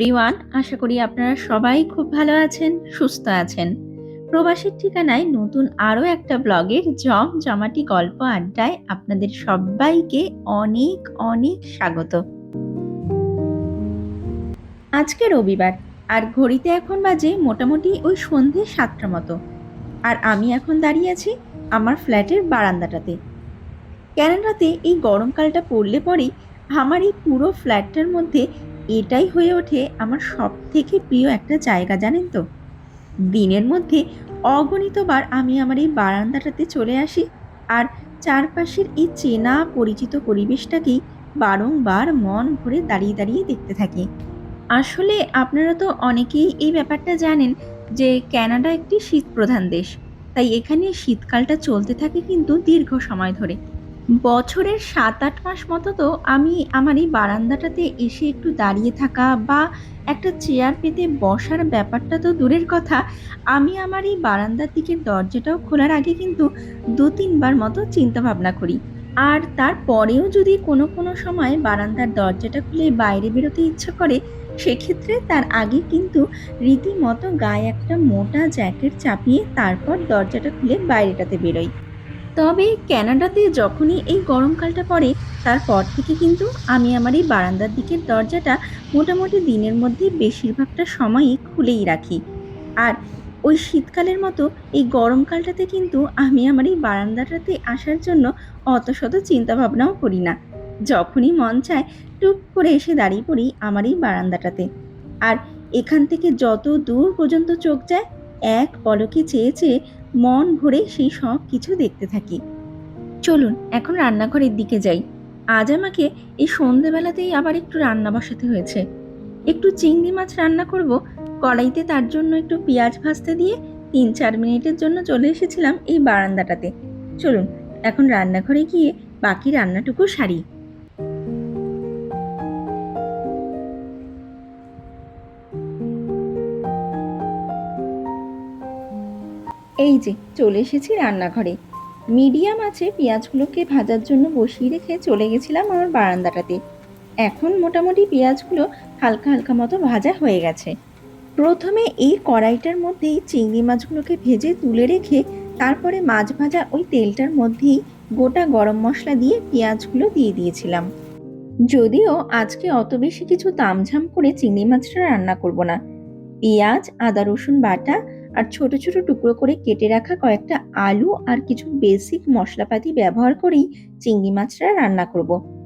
Everyone আশা করি আপনারা সবাই খুব ভালো আছেন, সুস্থ আছেন। প্রবাসের ঠিকানায় নতুন আরও একটা ব্লগের জম জমাটি গল্প আড্ডায় আপনাদের সবাইকে অনেক অনেক স্বাগত। আজকে রবিবার, আর ঘড়িতে এখন বাজে মোটামুটি ওই সন্ধে সাতটা মতো। আর আমি এখন দাঁড়িয়ে আছি আমার ফ্ল্যাটের বারান্দাটাতে। ক্যানাডাতে এই গরমকালটা পড়লে পরেই আমার এই পুরো ফ্ল্যাটটার মধ্যে এটাই হয়ে ওঠে আমার সব থেকে প্রিয় একটা জায়গা, জানেন তো? দিনের মধ্যে অগণিতবার আমি আমার এই বারান্দাটাতে চলে আসি আর চারপাশের এই চেনা পরিচিত পরিবেশটাকেই বারংবার মন ভরে দাঁড়িয়ে দাঁড়িয়ে দেখতে থাকি। আসলে আপনারা তো অনেকেই এই ব্যাপারটা জানেন যে ক্যানাডা একটি শীত প্রধান দেশ, তাই এখানে শীতকালটা চলতে থাকে কিন্তু দীর্ঘ সময় ধরে। বছরের সাত আট মাস মতো তো আমি আমার এই বারান্দাটাতে এসে একটু দাঁড়িয়ে থাকা বা একটা চেয়ার পেতে বসার ব্যাপারটা তো দূরের কথা। আমি আমার এই বারান্দার দিকের দরজাটাও খোলার আগে কিন্তু দু তিনবার মতো চিন্তা ভাবনা করি। আর তারপরেও যদি কোনো কোনো সময় বারান্দার দরজাটা খুলে বাইরে বেরোতে ইচ্ছা করে, সেক্ষেত্রে তার আগে কিন্তু রীতিমতো গায়ে একটা মোটা জ্যাকেট চাপিয়ে তারপর দরজাটা খুলে বাইরেটাতে বেরোই। তবে ক্যানাডাতে যখনই এই গরমকালটা পড়ে, তারপর থেকে কিন্তু আমি আমার এই বারান্দার দিকের দরজাটা মোটামুটি দিনের মধ্যে বেশিরভাগটা সময়ই খুলেই রাখি। আর ওই শীতকালের মতো এই গরমকালটাতে কিন্তু আমি আমার এই বারান্দাটাতে আসার জন্য অত শত চিন্তাভাবনাও করি না। যখনই মন চায় টুক করে এসে দাঁড়িয়ে পড়ি আমার এই বারান্দাটাতে। আর এখান থেকে যত দূর পর্যন্ত চোখ যায়, এক পলকে চেয়ে চেয়ে মন ভরে সেই সব কিছু দেখতে থাকি। চলুন, এখন রান্নাঘরের দিকে যাই। আজ আমাকে এই সন্ধেবেলাতেই আবার একটু রান্না বসাতে হয়েছে। একটু চিংড়ি মাছ রান্না করব, কড়াইতে তার জন্য একটু পেঁয়াজ ভাজতে দিয়ে তিন চার মিনিটের জন্য চলে এসেছিলাম এই বারান্দাটাতে। চলুন, এখন রান্নাঘরে গিয়ে বাকি রান্নাটুকু সারি। এই যে, চলে এসেছি রান্নাঘরে। মিডিয়াম আছে পেঁয়াজগুলোকে ভাজার জন্য বসিয়ে রেখে চলে গেছিলাম আমার বারান্দাটাতে। এখন মোটামুটি পেঁয়াজগুলো হালকা হালকা মতো ভাজা হয়ে গেছে। প্রথমে এই কড়াইটার মধ্যেই চিংড়ি মাছগুলোকে ভেজে তুলে রেখে তারপরে মাছ ভাজা ওই তেলটার মধ্যেই গোটা গরম মশলা দিয়ে পেঁয়াজগুলো দিয়ে দিয়েছিলাম। যদিও আজকে অত বেশি কিছু তামঝাম করে চিংড়ি মাছটা রান্না করব না। পেঁয়াজ, আদা, রসুন বাটা আর ছোট ছোট টুকরো করে কেটে রাখা কয়েকটা আলু আর কিছু বেসিক মশলাপাতি ব্যবহার করেই চিংড়ি মাছটা রান্না করব।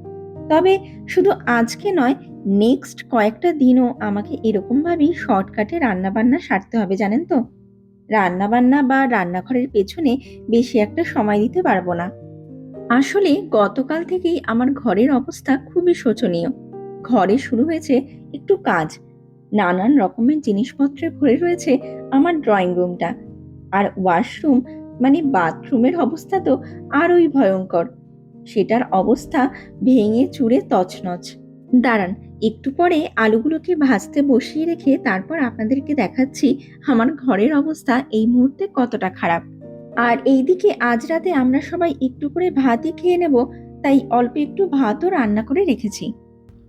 তবে শুধু আজকে নয় নেক্সট কয়েকটা দিনও আমাকে এরকমভাবেই শর্টকাটে রান্নাবান্না সারতে হবে, জানেন তো? রান্নাবান্না বা রান্নাঘরের পেছনে বেশি একটা সময় দিতে পারব না। আসলে গতকাল থেকেই আমার ঘরের অবস্থা খুবই শোচনীয়। ঘরে শুরু হয়েছে একটু কাজ নানান রকমের জিনিসপত্রে ভরে রয়েছে আমার ড্রয়িং রুমটা আর ওয়াশরুম মানে বাথরুমের অবস্থা তো আরোই ভয়ঙ্কর। সেটার অবস্থা ভেঙে চুরে তছনছ। দাঁড়ান, একটু পরে আলুগুলোকে ভাজতে বসিয়ে রেখে তারপর আপনাদেরকে দেখাচ্ছি আমার ঘরের অবস্থা এই মুহূর্তে কতটা খারাপ। আর এইদিকে আজ রাতে আমরা সবাই একটু করে ভাতই খেয়ে নেব, তাই অল্প একটু ভাতও রান্না করে রেখেছি।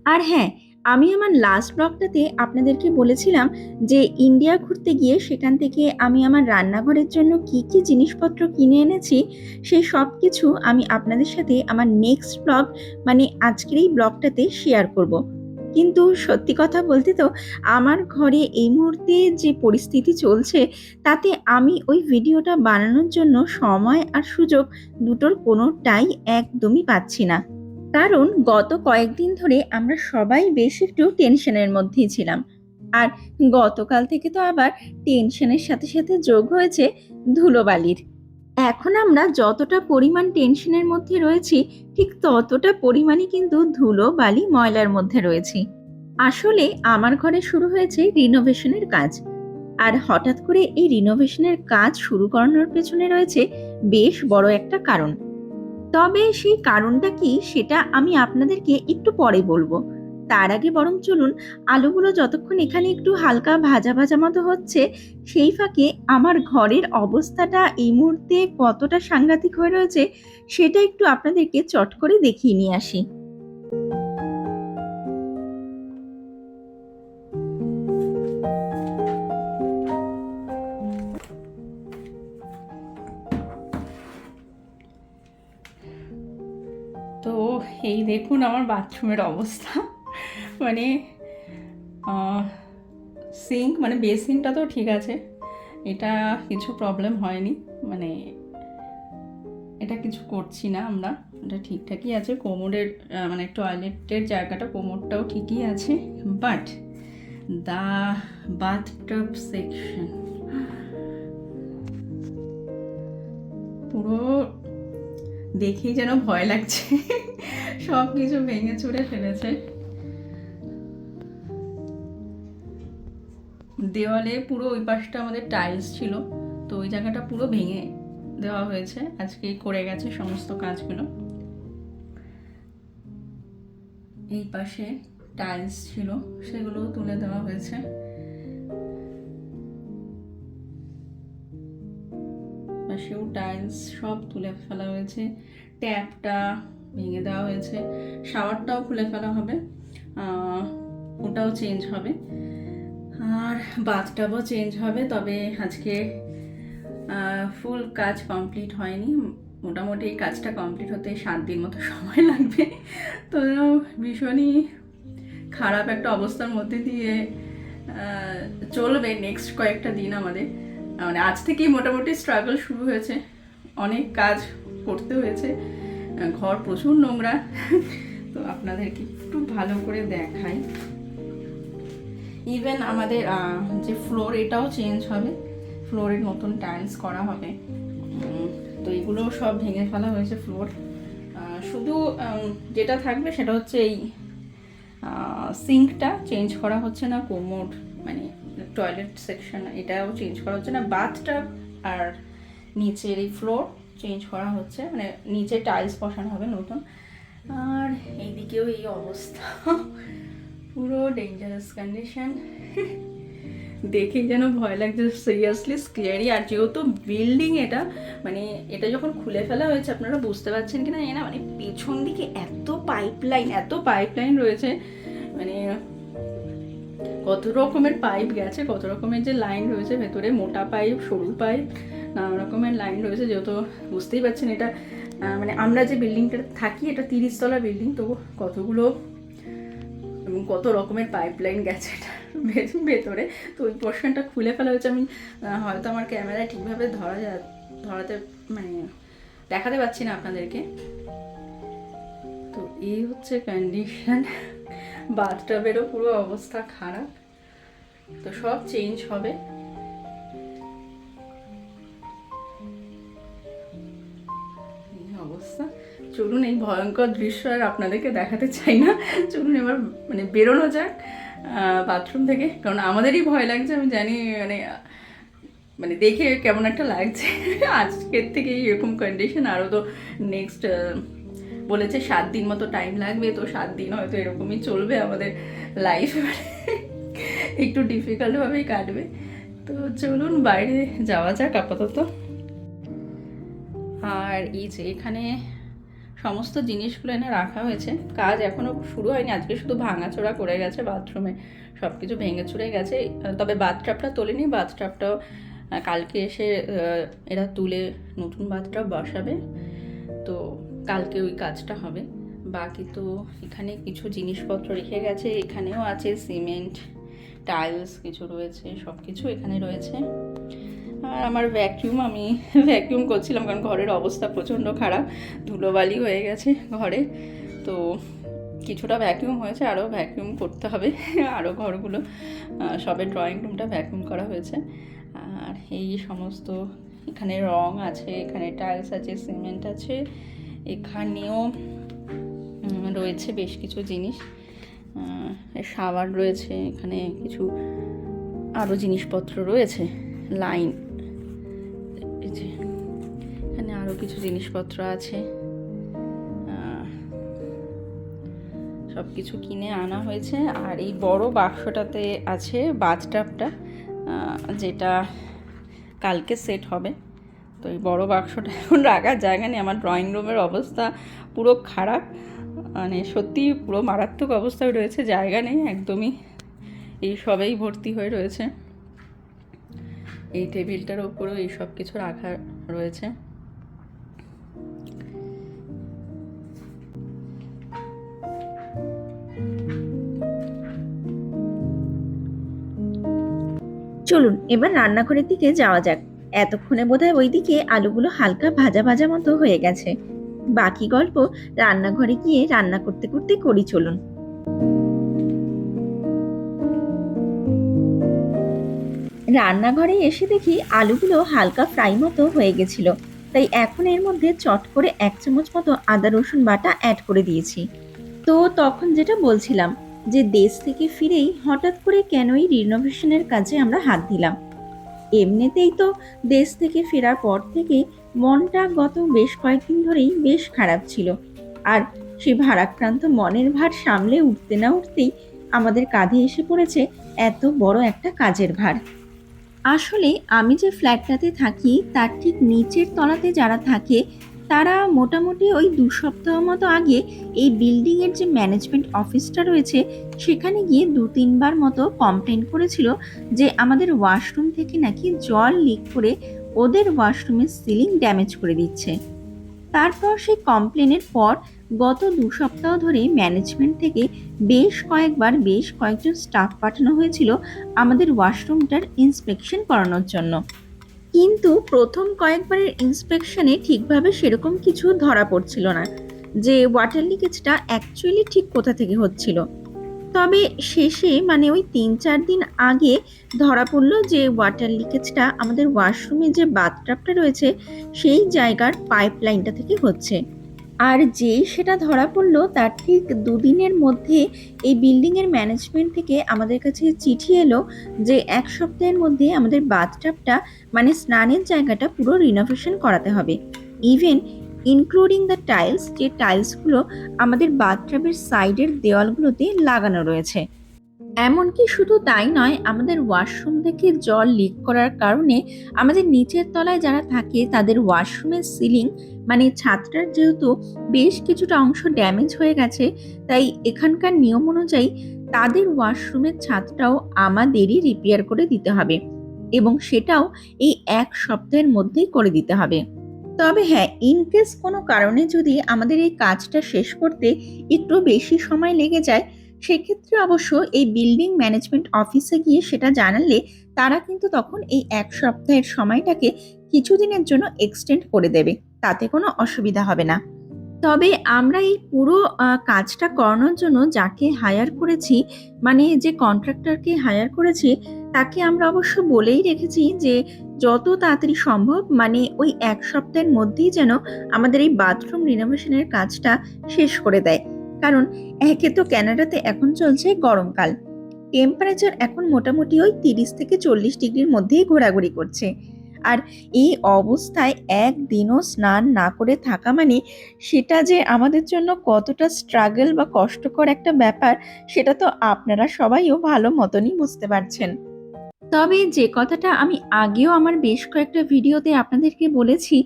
আর হ্যাঁ আমি আমার লাস্ট ব্লগটাতে আপনাদেরকে বলেছিলাম যে ইন্ডিয়া ঘুরতে গিয়ে সেখান থেকে আমি আমার রান্নাঘরের জন্য কি কি জিনিসপত্র কিনে এনেছি, সেই সব কিছু আমি আপনাদের সাথে আমার নেক্সট ব্লগ মানে আজকের এই ব্লগটাতে শেয়ার করব। কিন্তু সত্যি কথা বলতে তো, আমার ঘরে এই মুহূর্তে যে পরিস্থিতি চলছে, তাতে আমি ওই ভিডিওটা বানানোর জন্য সময় আর সুযোগ দুটোর কোনোটাই একদমই পাচ্ছি না কারণ গত কয়েকদিন ধরে আমরা সবাই বেশ একটু টেনশনের মধ্যেই ছিলাম। আর গতকাল থেকে তো আবার টেনশনের সাথে সাথে যোগ হয়েছে ধুলোবালির। এখন আমরা যতটা পরিমাণ টেনশনের মধ্যে রয়েছি, ঠিক ততটা পরিমাণই কিন্তু ধুলো বালি ময়লার মধ্যে রয়েছি। আসলে আমার ঘরে শুরু হয়েছে রিনোভেশনের কাজ। আর হঠাৎ করে এই রিনোভেশনের কাজ শুরু করানোর পেছনে রয়েছে বেশ বড় একটা কারণ। তবে সেই কারণটা কি সেটা আমি আপনাদেরকে একটু পরে বলব। তার আগে বরং চলুন আলুগুলো যতক্ষণ এখানে একটু হালকা ভাজা ভাজা মতো হচ্ছে, সেই ফাঁকে আমার ঘরের অবস্থাটা এই মুহূর্তে কতটা সাংঘাতিক হয়ে রয়েছে সেটা একটু আপনাদেরকে চট করে দেখিয়ে নিয়ে আসি। এই দেখুন আমার বাথরুমের অবস্থা। মানে সিঙ্ক মানে বেসিনটা তো ঠিক আছে। এটা কিছু প্রবলেম হয়নি। মানে এটা কিছু করছি না আমরা। এটা ঠিকঠাকই আছে। কোমরের মানে টয়লেটের জায়গাটা কোমরটাও ঠিকই আছে। বাট দ্য বাথটব সেকশন পুরো দেখেই যেন ভয় লাগছে। সব কিছু ভেঙে চুরে ফেলেছে। দেওয়ালে পুরো ওই পাশটা আমাদের টাইলস ছিল, তো ওই জায়গাটা পুরো ভেঙে দেওয়া হয়েছে। আজকে করে গেছে সমস্ত কাজগুলো। এই পাশে টাইলস ছিল, সেগুলোও তুলে দেওয়া হয়েছে। পাশেও টাইলস সব তুলে ফেলা হয়েছে। ট্যাপটা ভেঙে দেওয়া হয়েছে। শাওয়ারটাও খুলে ফেলা হবে। ওটাও চেঞ্জ হবে। আর বাথটাবও চেঞ্জ হবে, তবে আজকে ফুল কাজ কমপ্লিট হয়নি। মোটামুটি এই কাজটা কমপ্লিট হতে সাত দিন মতো সময় লাগবে। তো ভীষণই খারাপ একটা অবস্থার মধ্যে দিয়ে চলবে নেক্সট কয়েকটা দিন আমাদের। মানে আজ থেকেই মোটামুটি স্ট্রাগল শুরু হয়েছে। অনেক কাজ করতে হয়েছে। ঘর প্রচুর নোংরা। তো আপনাদেরকে একটু ভালো করে দেখাই। ইভেন আমাদের যে ফ্লোর এটাও চেঞ্জ হবে। ফ্লোরের নতুন টাইলস করা হবে। তো এগুলো সব ভেঙে ফেলা হয়েছে ফ্লোর শুধু যেটা থাকবে সেটা হচ্ছে এই সিঙ্কটা চেঞ্জ করা হচ্ছে না কোমোড মানে টয়লেট সেকশন এটাও চেঞ্জ করা হচ্ছে না। বাথটা আর নিচের এই ফ্লোর চেঞ্জ করা হচ্ছে মানে নিচে টাইলস বসানো হবে নতুন। আর এইদিকেও এই অবস্থা। পুরো ডেঞ্জারাস কন্ডিশন দেখে যেন ভয় লাগছে। সিরিয়াসলি স্কেয়ারি আর যেহেতু বিল্ডিং এটা মানে এটা যখন খুলে ফেলা হয়েছে, আপনারা বুঝতে পারছেন কি না এ না মানে পেছন দিকে এত পাইপলাইন এত পাইপলাইন রয়েছে মানে কত রকমের পাইপ গেছে, কত রকমের যে লাইন রয়েছে, ভেতরে মোটা পাইপ সরু পাইপ নানা রকমের লাইন রয়েছে, যেহেতু বুঝতেই পারছেন এটা। মানে আমরা যে বিল্ডিংটা থাকি, এটা তিরিশ তলা বিল্ডিং তো কতগুলো এবং কত রকমের পাইপলাইন গেছে এটা ভেতরে। তো ওই পোর্শনটা খুলে ফেলা হয়েছে। আমি হয়তো আমার ক্যামেরায় ঠিকভাবে ধরা যা, ধরাতে মানে দেখাতে পাচ্ছি না আপনাদেরকে। তো এই হচ্ছে কন্ডিশন বাথটাবেরও পুরো অবস্থা খারাপ। তো সব চেঞ্জ হবে। চলুন এই ভয়ঙ্কর দৃশ্য আর আপনাদেরকে দেখাতে চাই না। চলুন এবার মানে বেরোনো যাক বাথরুম থেকে। কারণ আমাদেরই ভয় লাগছে, আমি জানি মানে মানে দেখে কেমন একটা লাগছে। আজকের থেকে এরকম কন্ডিশন আরও তো নেক্সট বলেছে সাত দিন মতো টাইম লাগবে, তো সাত দিন হয়তো এরকমই চলবে আমাদের লাইফ একটু ডিফিকাল্টভাবেই কাটবে। তো চলুন বাইরে যাওয়া যাক আপাতত। আর এই যে এখানে সমস্ত জিনিসগুলো এনে রাখা হয়েছে। কাজ এখনও শুরু হয়নি। আজকে শুধু ভাঙাচোরা করে গেছে বাথরুমে সব কিছু ভেঙে চুরে গেছে। তবে বাথটাবটা তোলেনি বাথটাবটাও আহ, কালকে এসে এরা তুলে নতুন বাথটাব বসাবে। তো কালকে ওই কাজটা হবে। বাকি তো এখানে কিছু জিনিসপত্র রেখে গেছে। এখানেও আছে সিমেন্ট টাইলস কিছু রয়েছে সব কিছু এখানে রয়েছে। আর আমার ভ্যাকিউম আমি ভ্যাকিউম করছিলাম কারণ ঘরের অবস্থা প্রচণ্ড খারাপ, ধুলোবালি হয়ে গেছে ঘরে। তো কিছুটা ভ্যাকিউম হয়েছে আরও ভ্যাকিউম করতে হবে আরও ঘরগুলো সবে ড্রয়িং রুমটা ভ্যাকিউম করা হয়েছে। আর এই সমস্ত, এখানে রং আছে, এখানে টাইলস আছে সিমেন্ট আছে, এখানেও রয়েছে বেশ কিছু জিনিস। সাবান রয়েছে, এখানে কিছু আরও জিনিসপত্র রয়েছে লাইন কিছু জিনিসপত্র আছে। সব কিছু কিনে আনা হয়েছে। আর এই বড় বাক্সটাতে আছে বাথটাবটা যেটা কালকে সেট হবে। তো এই বড় বাক্সটা এখন রাখার জায়গা নেই। আমার ড্রয়িং রুমের অবস্থা পুরো খারাপ। মানে সত্যি পুরো মারাত্মক অবস্থায় রয়েছে, জায়গা নেই, একদমই এই সবেই ভর্তি হয়ে রয়েছে। এই টেবিলটার ওপরেও এই সব কিছু রাখা রয়েছে। চলুন, এবার রান্নাঘরের দিকে যাওয়া যাক। এতক্ষণে বোধহয় ওইদিকে আলুগুলো হালকা ভাজা ভাজা মতো হয়ে গেছে। বাকি গল্প রান্নাঘরে গিয়ে রান্না করতে করতে করি চলুন। রান্নাঘরে এসে দেখি আলুগুলো হালকা ফ্রাই মতো হয়ে গেছিল। তাই এখন এর মধ্যে চট করে এক চামচ মতো আদা রসুন বাটা অ্যাড করে দিয়েছি। তো তখন যেটা বলছিলাম যে দেশ থেকে ফিরেই হঠাৎ করে কেনই রিনোভেশনের কাজে আমরা হাত দিলাম। এমনিতেই তো দেশ থেকে ফেরার পর থেকে মনটা গত বেশ কয়েকদিন ধরেই বেশ খারাপ ছিল। আর সেই ভারাক্রান্ত মনের ভার সামলে উঠতে না উঠতেই আমাদের কাঁধে এসে পড়েছে এত বড় একটা কাজের ভার। আসলে আমি যে ফ্ল্যাটটাতে থাকি, তার ঠিক নিচের তলাতে যারা থাকে, তারা মোটামুটি ওই দু সপ্তাহ মতো আগে এই বিল্ডিংয়ের যে ম্যানেজমেন্ট অফিসটা রয়েছে, সেখানে গিয়ে দু তিনবার মতো কমপ্লেন করেছিল যে আমাদের ওয়াশরুম থেকে নাকি জল লিক করে ওদের ওয়াশরুমের সিলিং ড্যামেজ করে দিচ্ছে। তারপর সেই কমপ্লেনের পর গত দু সপ্তাহ ধরে ম্যানেজমেন্ট থেকে বেশ কয়েকবার বেশ কয়েকজন স্টাফ পাঠানো হয়েছিল আমাদের ওয়াশরুমটার ইন্সপেকশন করানোর জন্য। কিন্তু প্রথম কয়েকবারের ইন্সপেকশনে ঠিকভাবে সেরকম কিছু ধরা পড়ছিল না, যে ওয়াটার লিকেজটা অ্যাকচুয়ালি ঠিক কোথা থেকে হচ্ছিল। তবে শেষে মানে ওই তিন চার দিন আগে ধরা পড়ল যে ওয়াটার লিকেজটা আমাদের ওয়াশরুমে যে বাথটাবটা রয়েছে, সেই জায়গার পাইপ লাইনটা থেকে হচ্ছে। আর যেই সেটা ধরা পড়ল, তার ঠিক দুদিনের মধ্যে এই বিল্ডিংয়ের ম্যানেজমেন্ট থেকে আমাদের কাছে চিঠি এলো যে এক সপ্তাহের মধ্যে আমাদের বাথটাবটা মানে স্নানের জায়গাটা পুরো রিনোভেশন করাতে হবে। ইভেন ইনক্লুডিং দ্য টাইলস যে টাইলসগুলো আমাদের বাথটাবের সাইডের দেওয়ালগুলোতে লাগানো রয়েছে। এমনকি শুধু তাই নয়, আমাদের ওয়াশরুম থেকে জল লিক করার কারণে আমাদের নিচের তলায় যারা থাকে, তাদের ওয়াশরুমের সিলিং মানে ছাদটার যেহেতু বেশ কিছুটা অংশ ড্যামেজ হয়ে গেছে, তাই এখানকার নিয়ম অনুযায়ী তাদের ওয়াশরুমের ছাদটাও আমাদেরই রিপেয়ার করে দিতে হবে এবং সেটাও এই এক সপ্তাহের মধ্যেই করে দিতে হবে। তবে হ্যাঁ ইনকেস কোনো কারণে যদি আমাদের এই কাজটা শেষ করতে একটু বেশি সময় লেগে যায়, সেক্ষেত্রে অবশ্য এই বিল্ডিং ম্যানেজমেন্ট অফিসে গিয়ে সেটা জানালে তারা কিন্তু তখন এই এক সপ্তাহের সময়টাকে কিছুদিনের জন্য এক্সটেন্ড করে দেবে। তাতে কোনো অসুবিধা হবে না। তবে আমরা এই পুরো কাজটা করানোর জন্য যাকে হায়ার করেছি মানে যে কন্ট্রাক্টরকে হায়ার করেছি, তাকে আমরা অবশ্য বলেই রেখেছি যে যত তাড়াতাড়ি সম্ভব মানে ওই এক সপ্তাহের মধ্যেই যেন আমাদের এই বাথরুম রিনোভেশনের কাজটা শেষ করে দেয়। কারণ একে তো ক্যানাডাতে এখন চলছে গরমকাল। টেম্পারেচার এখন মোটামুটি ওই তিরিশ থেকে চল্লিশ ডিগ্রির মধ্যেই ঘোরাঘুরি করছে। আর এই অবস্থায় একদিনও স্নান না করে থাকা মানে সেটা যে আমাদের জন্য কতটা স্ট্রাগল বা কষ্টকর একটা ব্যাপার, সেটা তো আপনারা সবাইও ভালো মতনই বুঝতে পারছেন। তবে যে কথাটা আমি আগেও আমার বেশ কয়েকটা ভিডিওতে আপনাদেরকে বলেছি,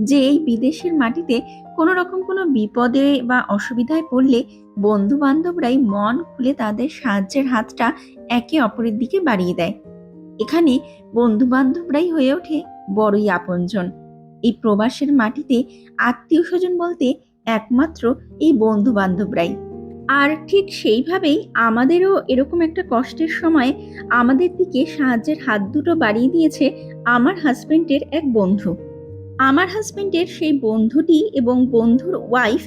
যে এই বিদেশের মাটিতে কোনো রকম কোনো বিপদে বা অসুবিধায় পড়লে বন্ধু বান্ধবরাই মন খুলে তাদের সাহায্যের হাতটা একে অপরের দিকে বাড়িয়ে দেয়। এখানে বন্ধু বান্ধবরাই হয়ে ওঠে বড়ই আপনজন। এই প্রবাসের মাটিতে আত্মীয় স্বজন বলতে একমাত্র এই বন্ধু বান্ধবরাই আর ঠিক সেইভাবেই আমাদেরও এরকম একটা কষ্টের সময় আমাদের দিকে সাহায্যের হাত দুটো বাড়িয়ে দিয়েছে আমার হাজব্যান্ডের এক বন্ধু। আমার হাজবেন্ডের সেই বন্ধুটি এবং বন্ধুর ওয়াইফ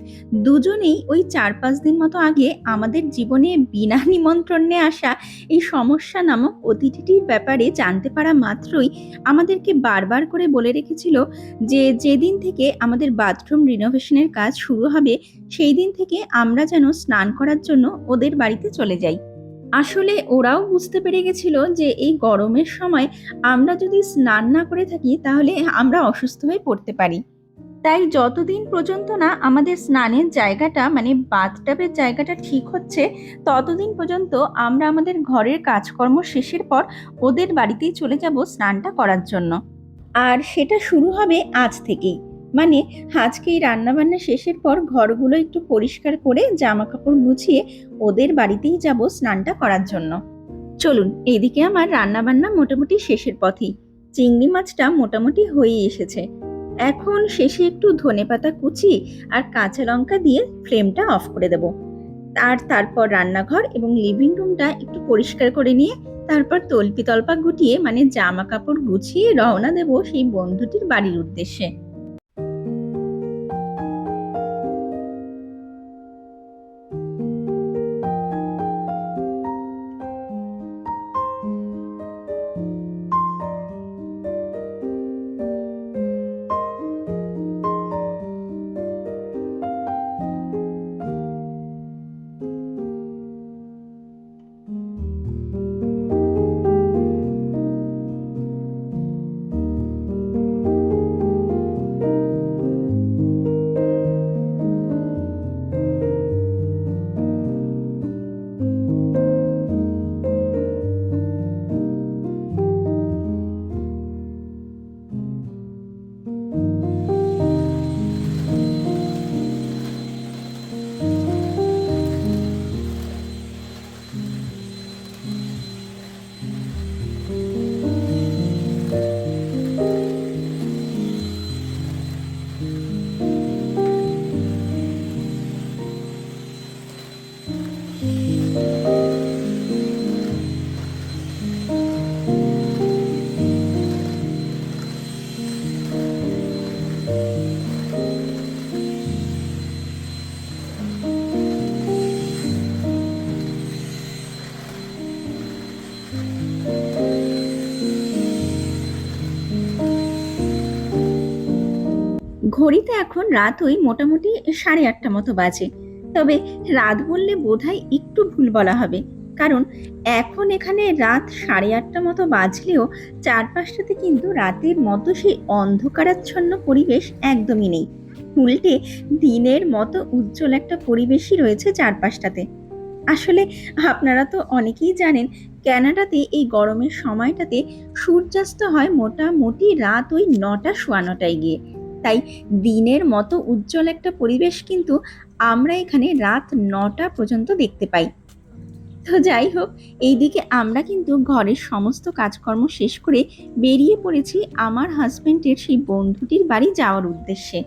দুজনেই ওই চার পাঁচ দিন মতো আগে আমাদের জীবনে বিনা নিমন্ত্রণে আসা এই সমস্যা নামক অতিথিটির ব্যাপারে জানতে পারা মাত্রই আমাদেরকে বারবার করে বলে রেখেছিল যে যেদিন থেকে আমাদের বাথরুম রিনোভেশনের কাজ শুরু হবে, সেই দিন থেকে আমরা যেন স্নান করার জন্য ওদের বাড়িতে চলে যাই। আসলে ওরাও বুঝতে পেরে গেছিল যে এই গরমের সময় আমরা যদি স্নান না করে থাকি, তাহলে আমরা অসুস্থ হয়ে পড়তে পারি। তাই যতদিন পর্যন্ত না আমাদের স্নানের জায়গাটা মানে বাথটাবের জায়গাটা ঠিক হচ্ছে, ততদিন পর্যন্ত আমরা আমাদের ঘরের কাজকর্ম শেষের পর ওদের বাড়িতেই চলে যাব স্নানটা করার জন্য। আর সেটা শুরু হবে আজ থেকেই। মানে আজকে এই রান্নাবান্না শেষের পর ঘরগুলো একটু পরিষ্কার করে জামা কাপড় গুছিয়ে ওদের বাড়িতেই যাব স্নানটা করার জন্য। চলুন, এইদিকে আমার রান্নাবান্না মোটামুটি শেষের পথেই। চিংড়ি মাছটা মোটামুটি হয়ে এসেছে। এখন শেষে একটু ধনেপাতা কুচি আর কাঁচা লঙ্কা দিয়ে ফ্লেমটা অফ করে দেব। আর তারপর রান্নাঘর এবং লিভিং রুমটা একটু পরিষ্কার করে নিয়ে তারপর তল্পি তল্পা গুটিয়ে মানে জামা কাপড় গুছিয়ে রওনা দেব সেই বন্ধুটির বাড়ির উদ্দেশ্যে। ঘড়িতে এখন রাত ওই মোটামুটি সাড়ে আটটা মতো বাজে। তবে রাত বললে বোধহয় একটু ভুল বলা হবে। কারণ এখন এখানে রাত সাড়ে আটটা মতো বাজলেও চারপাশটাতে কিন্তু রাতের মতো সেই অন্ধকারাচ্ছন্ন পরিবেশ একদমই নেই। উল্টে দিনের মতো উজ্জ্বল একটা পরিবেশই রয়েছে চারপাশটাতে। আসলে আপনারা তো অনেকেই জানেন, ক্যানাডাতে এই গরমের সময়টাতে সূর্যাস্ত হয় মোটামুটি রাত ওই নটা, সোয়া নটায় গিয়ে। তাই দিনের মতো উজ্জ্বল একটা পরিবেশ কিন্তু আমরা এখানে রাত নটা পর্যন্ত দেখতে পাই। তো যাই হোক, এইদিকে আমরা কিন্তু ঘরের সমস্ত কাজকর্ম শেষ করে বেরিয়ে পড়েছি আমার হাজব্যান্ডের সেই বন্ধুটির বাড়ি যাওয়ার উদ্দেশ্যে।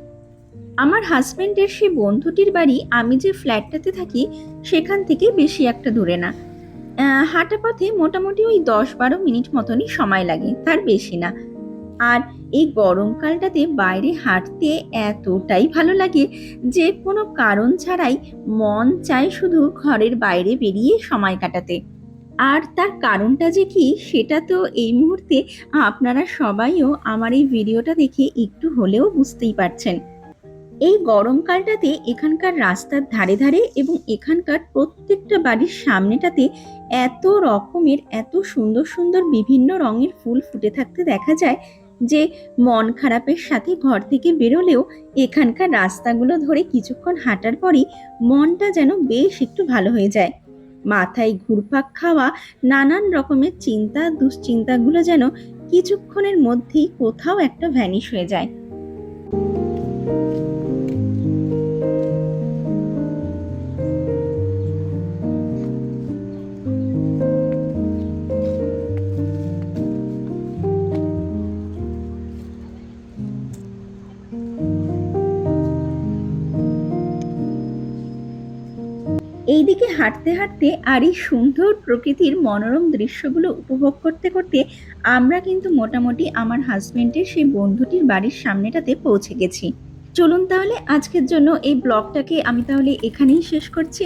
আমার হাজব্যান্ডের সেই বন্ধুটির বাড়ি আমি যে ফ্ল্যাটটাতে থাকি, সেখান থেকে বেশি একটা দূরে না। হাঁটা পথে মোটামুটি ওই দশ বারো মিনিট মতনই সময় লাগে, তার বেশি না। আর এই গরমকালটাতে বাইরে হাঁটতে এতটাই ভালো লাগে যে কোনো কারণ ছাড়াই মন চায় শুধু ঘরের বাইরে বেরিয়ে সময় কাটাতে। আর তার কারণটা যে কি সেটা তো এই মুহূর্তে আপনারা সবাইও আমার এই ভিডিওটা দেখে একটু হলেও বুঝতেই পারছেন। এই গরমকালটাতে এখানকার রাস্তার ধারে ধারে এবং এখানকার প্রত্যেকটা বাড়ির সামনেটাতে এত রকমের, এত সুন্দর সুন্দর বিভিন্ন রঙের ফুল ফুটে থাকতে দেখা যায় যে মন খারাপের সাথে ঘর থেকে বেরোলেও এখানকার রাস্তাগুলো ধরে কিছুক্ষণ হাঁটার পরই মনটা যেন বেশ একটু ভালো হয়ে যায়। মাথায় ঘুরপাক খাওয়া, নানান রকমের চিন্তা, দুশ্চিন্তাগুলো যেন কিছুক্ষণের মধ্যেই কোথাও একটা ভ্যানিশ হয়ে যায়। এইদিকে হাঁটতে হাঁটতে আর এই সুন্দর প্রকৃতির মনোরম দৃশ্যগুলো উপভোগ করতে করতে আমরা কিন্তু মোটামুটি আমার হাজব্যান্ডের সেই বন্ধুটির বাড়ির সামনেটাতে পৌঁছে গেছি। চলুন তাহলে আজকের জন্য এই ব্লগটাকে আমি তাহলে এখানেই শেষ করছি।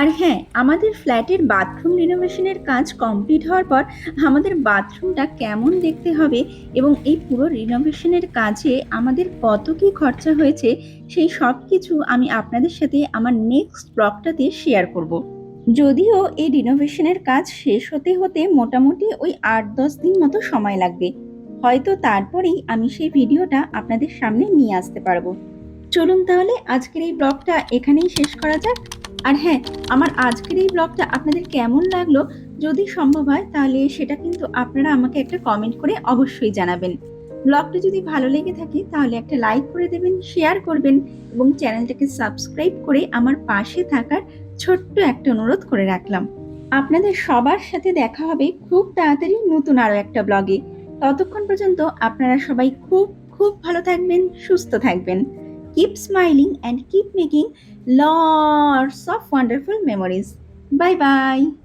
আর হ্যাঁ আমাদের ফ্ল্যাটের বাথরুম রিনোভেশনের কাজ কমপ্লিট হওয়ার পর আমাদের বাথরুমটা কেমন দেখতে হবে এবং এই পুরো রিনোভেশনের কাজে আমাদের কত কি খরচা হয়েছে, সেই সব কিছু আমি আপনাদের সাথে আমার নেক্সট ব্লগটাতে শেয়ার করব। যদিও এই রিনোভেশনের কাজ শেষ হতে হতে মোটামুটি ওই আট দশ দিন মতো সময় লাগবে। হয়তো তারপরেই আমি সেই ভিডিওটা আপনাদের সামনে নিয়ে আসতে পারব। চলুন তাহলে আজকের এই ব্লগটা এখানেই শেষ করা যাক। আর হ্যাঁ আমার আজকের এই ব্লগটা আপনাদের কেমন লাগল? যদি সম্ভব হয়, তাহলে সেটা কিন্তু আপনারা আমাকে একটা কমেন্ট করে অবশ্যই জানাবেন। ব্লগটা যদি ভালো লেগে থাকে, তাহলে একটা লাইক করে দেবেন শেয়ার করবেন এবং চ্যানেলটাকে সাবস্ক্রাইব করে আমার পাশে থাকার ছোট্ট একটা অনুরোধ করে রাখলাম। আপনাদের সবার সাথে দেখা হবে খুব তাড়াতাড়ি নতুন আরও একটা ব্লগে ততক্ষণ পর্যন্ত আপনারা সবাই খুব খুব ভালো থাকবেন, সুস্থ থাকবেন। Keep smiling and keep making lots of wonderful memories. Bye bye.